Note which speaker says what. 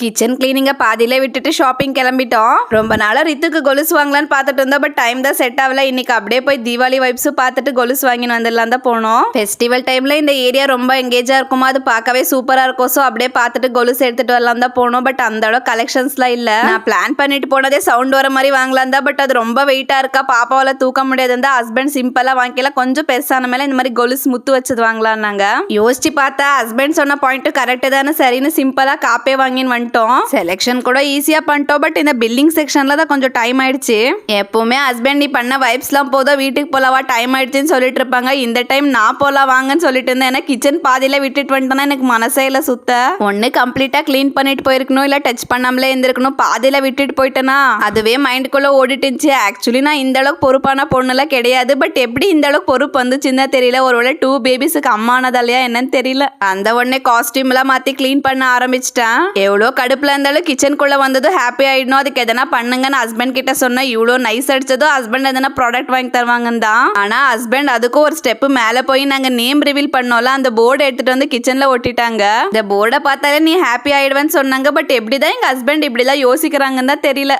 Speaker 1: Kitchen கிளீனிங்க பாதியிலே விட்டுட்டு shopping கிளம்பிட்டோம். ரொம்ப நாளா ரித்துக்கு கொலுசு வாங்கலாம்னு பார்த்துட்டு இருந்தோம். பட் டைம் தான் செட் ஆகல. இன்னைக்கு அப்படியே போய் தீபாவளி வைப்ஸ் பார்த்துட்டு கொலுசு வாங்கின்னு வந்துடலாம் தான் போனோம். ஃபெஸ்டிவல் டைம்ல இந்த ஏரியா ரொம்ப எங்கேஜா இருக்குமா? அது பார்க்கவே சூப்பரா இருக்கும். ஸோ அப்படியே பார்த்துட்டு கொலுசு எடுத்துட்டு வரலாம் தான் போனோம். பட் அந்த அளவு கலெக்ஷன்ஸ்லாம் இல்ல. நான் பிளான் பண்ணிட்டு போனதே சவுண்ட் வர மாதிரி வாங்கலாம் தான். பட் அது ரொம்ப வெயிட்டா இருக்கா? பாப்பாவால தூக்க முடியாது. இருந்தா ஹஸ்பண்ட் சிம்பிளா வாங்கிக்கலாம் கொஞ்சம் பெருசான மேல இந்த மாதிரி கொலுசு முத்து வச்சது வாங்கலாம்னாங்க. யோசிச்சு பார்த்தா ஹஸ்பண்ட் சொன்ன பாயிண்ட் கரெக்ட் தானே. சரின்னு சிம்பிளா காப்பே வாங்கின்னு பண்ணிட்டோம். செலெக்ஷன் கூட ஈஸியா பண்ணிட்டோம் பட் இந்த பில்லிங் செக்ஷன்ல தான் கொஞ்சம் டைம் ஆயிடுச்சு. எப்பவுமே ஹஸ்பண்ட் நீ பண்ண வைப்ஸ்லாம் போதும் வீட்டுக்கு போலவா டைம் ஆயிடுச்சுன்னு சொல்லிட்டு இருப்பாங்க. இந்த டைம் நான் போலாம் வாங்கன்னு சொல்லிட்டு இருந்தேன். ஏன்னா கிச்சன் பாதியில விட்டுட்டு வந்துட்டேன்னா எனக்கு மனசே இல்ல சுத்த. ஒண்ணு கம்ப்ளீட்டா க்ளீன் பண்ணிட்டு போயிருக்கணும் இல்ல டச் பண்ணாமலே இருந்திருக்கணும் பாதியில விட்டுட்டு போயிட்டேனா? அதுவே மைண்டுக்குள்ள ஓடிட்டு இருந்துச்சு ஆக்சுவலி நான் இந்த அளவுக்கு பொறுப்பான பொண்ணுலாம் கிடையாது பட் எப்படி இந்த அளவுக்கு பொறுப்பு வந்துச்சுன்னு தெரியல. ஒருவேளை டூ பேபிஸுக்கு அம்மானதாலையா என்னன்னு தெரியல. அந்த உடனே காஸ்டியூம் எல்லாம் மாத்தி க்ளீன் பண்ண ஆரம்பிச்சிட்டேன். எவ்வளோ கடுப்பில் இருந்தாலும் கிச்சனுக்குள்ளே வந்ததும் ஹாப்பி ஆகிடணும் அதுக்கு எதனா பண்ணுங்கன்னு ஹஸ்பண்ட் கிட்ட சொன்னால் இவ்வளோ நைஸ் அடிச்சதும் ஹஸ்பண்ட் எதனா ப்ராடக்ட் வாங்கி தருவாங்கன்னு தான். ஆனால் ஹஸ்பண்ட் அதுக்கும் ஒரு ஸ்டெப் மேலே போய் நாங்கள் நேம் ரிவீல் பண்ணோம்ல அந்த போர்டு எடுத்துகிட்டு வந்து கிச்சனில் ஒட்டிட்டாங்க. இந்த போர்டை பார்த்தாலே நீ ஹாப்பி ஆகிடுவேன்னு சொன்னாங்க. பட் எப்படி தான் எங்கள் ஹஸ்பண்ட் இப்படிலாம் யோசிக்கிறாங்கன்னு தான் தெரியல.